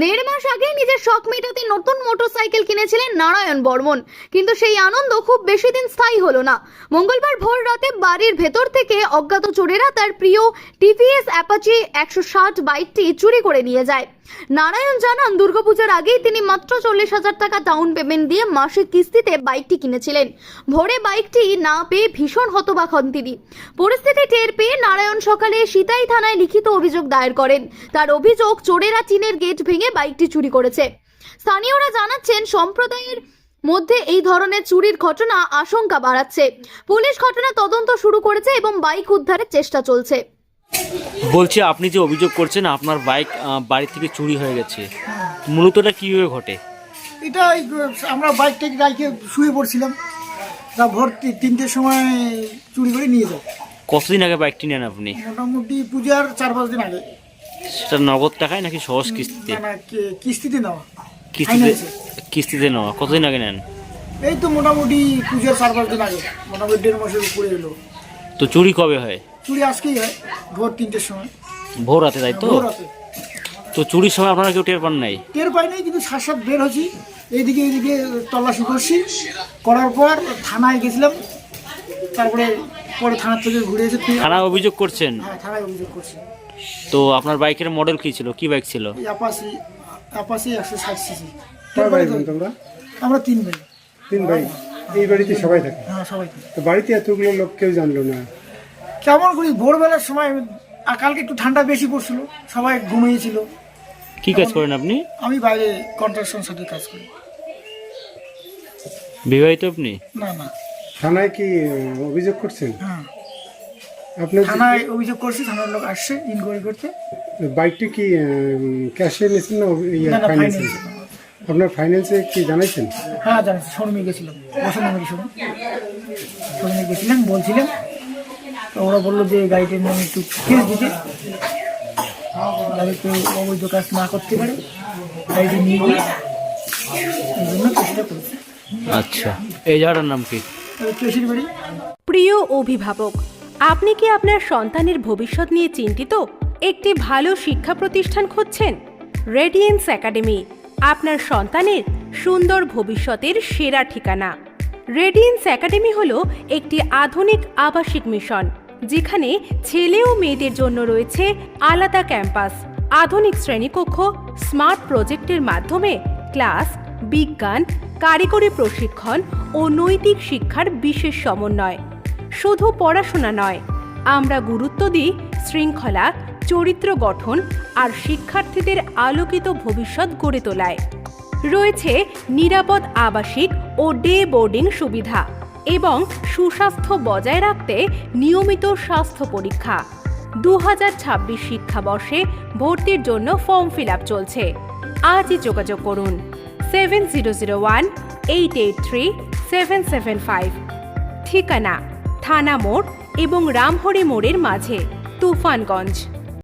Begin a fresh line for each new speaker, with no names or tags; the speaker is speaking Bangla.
দেড় মাস আগে নিজের শখ মেটাতে নতুন মোটরসাইকেল কিনেছিলেন নারায়ণ বর্মন। কিন্তু সেই আনন্দ খুব বেশি দিন স্থায়ী হলো না। মঙ্গলবার ভোর রাতে বাড়ির ভেতর থেকে অজ্ঞাত চোরেরা তার প্রিয় টিভিএস অ্যাপাচি একশো ষাট বাইকটি চুরি করে নিয়ে যায়। নারায়ণ জানান, দুর্গাপূজার আগেই তিনি মাত্র চল্লিশ হাজার টাকা ডাউন পেমেন্ট দিয়ে মাসিক কিস্তিতে বাইকটি কিনেছিলেন। ভোরে বাইকটি না পেয়ে ভীষণ হতবাক হন তিনি। পরিস্থিতি টের পেয়ে নারায়ণ সকালে সিতাই থানায় লিখিত অভিযোগ দায়ের করেন। তার অভিযোগ, চোরেরা চীনের গেট ভেঙে বাইকটি চুরি করেছে। স্থানীয়রা জানাচ্ছেন সম্প্রদায়ের মধ্যে এই ধরনের চুরির ঘটনা আশঙ্কা বাড়াচ্ছে। পুলিশ ঘটনা তদন্ত শুরু করেছে এবং বাইক উদ্ধারের চেষ্টা চলছে।
বলছি আপনি যে অভিযোগ করছেন আপনার বাইক বাড়ি থেকে চুরি হয়ে গেছে। মূলত এটা কীভাবে ঘটে?
এটা আমরা বাইকটা গাইকে শুয়ে পড়ছিলাম। তা ভোর তিনটের সময় চুরি করে নিয়ে যায়
কতদিন আগে বাইকটি নেন আপনি?
মোটামুটি পূজার চার পাঁচ দিন আগে।
সেটা নগদ টাকায় নাকি সহজ কিস্তিতে?
না না কি- কিস্তিতে নেওয়া?
কিস্তিতে কিস্তিতে নেওয়া। কতদিন আগে নেন?
এই তো মোটামুটি পুজোর চার পাঁচ দিন আগে মোটামুটি দেড় মাসের উপরে এলো।
তো চুরি কবে হয়?
চুরি আজকেই হয় ভোর তিনটের সময়।
ভোর রাতে তাই তো?
ভোর রাতে।
তো চুরির সময় আপনারা কেউ টের পান নাই?
টের পাই নাই কিন্তু সাত সাত বের হচ্ছি এইদিকে এইদিকে তল্লাশি করছি। করার পর থানায় গেছিলাম। তারপরে পরে থানার থেকে ঘুরে এসে
থানা অভিযোগ করছেন?
হ্যাঁ থানায় অভিযোগ করছি।
তো আপনার বাইকের মডেল কি ছিল? কি বাইক ছিল?
অ্যাপাসি অ্যাপাসি একশো ষাট সিসি
তোমরা?
আমরা তিন ভাই।
তিন ভাই। এই বাড়িতে সবাই থাকে?
হ্যাঁ সবাই তিন।
তো বাড়িতে এতগুলো লোক কেউ জানলো না?
কেমন করি ভোরবেলার সময় কালকে একটু ঠান্ডা বেশি পড়ছিল। সবাই ঘুমিয়েছিল।
কি কাজ করেন আপনি?
আমি বাইরে কন্ট্রাকশন সাথে কাজ করি।
বিবাহিত আপনি?
না না।
থানায় কি অভিযোগ করছেন?
হ্যাঁ।
আপনার
থানায় অভিযোগ করছি থানার লোক আসছে ইনকোয়ারি করতে।
বাইকটি কি ক্যাশে নিয়েছেন না ফাইন্যান্সে আপনার ফাইন্যান্সে কি জানাইছেন?
হ্যাঁ জানিস শোরুমে গেছিলাম। বসন্তমারি শোরুম? শোরুমে গেছিলাম বলছিলাম। তো ওরা বলল যে গাড়িটির নামে একটু কেস দিতে। গাড়িতে অবৈধ কাজ না করতে পারে। গাড়িটি নিয়ে গিয়ে এই জন্য কেসটা করেছে।
আচ্ছা। এই জায়গাটার নাম কি?
প্রিয় অভিভাবক, আপনি কি আপনার সন্তানের ভবিষ্যৎ নিয়ে চিন্তিত? একটি ভালো শিক্ষা প্রতিষ্ঠান খুঁজছেন? রেডিয়েন্স একাডেমি আপনার সন্তানের সুন্দর ভবিষ্যতের সেরা ঠিকানা। রেডিয়েন্স একাডেমি হল একটি আধুনিক আবাসিক মিশন, যেখানে ছেলে ও মেয়েদের জন্য রয়েছে আলাদা ক্যাম্পাস, আধুনিক শ্রেণীকক্ষ, স্মার্ট প্রজেক্টের মাধ্যমে ক্লাস বিজ্ঞান, কারিগরি প্রশিক্ষণ ও নৈতিক শিক্ষার বিশেষ সমন্বয়। শুধু পড়াশোনা নয়, আমরা গুরুত্ব দিই শৃঙ্খলা, চরিত্র গঠন আর শিক্ষার্থীদের আলোকিত ভবিষ্যৎ গড়ে তোলায়। রয়েছে নিরাপদ আবাসিক ও ডে বোর্ডিং সুবিধা এবং সুস্বাস্থ্য বজায় রাখতে নিয়মিত স্বাস্থ্য পরীক্ষা। দু হাজার ছাব্বিশ শিক্ষাবর্ষে ভর্তির জন্য ফর্ম ফিল চলছে। আজই যোগাযোগ করুন। Seven zero zero one eight eight three seven seven five ঠিকানা, থানা মোড় এবং রামহরি মোড়ের মাঝে, তুফানগঞ্জ।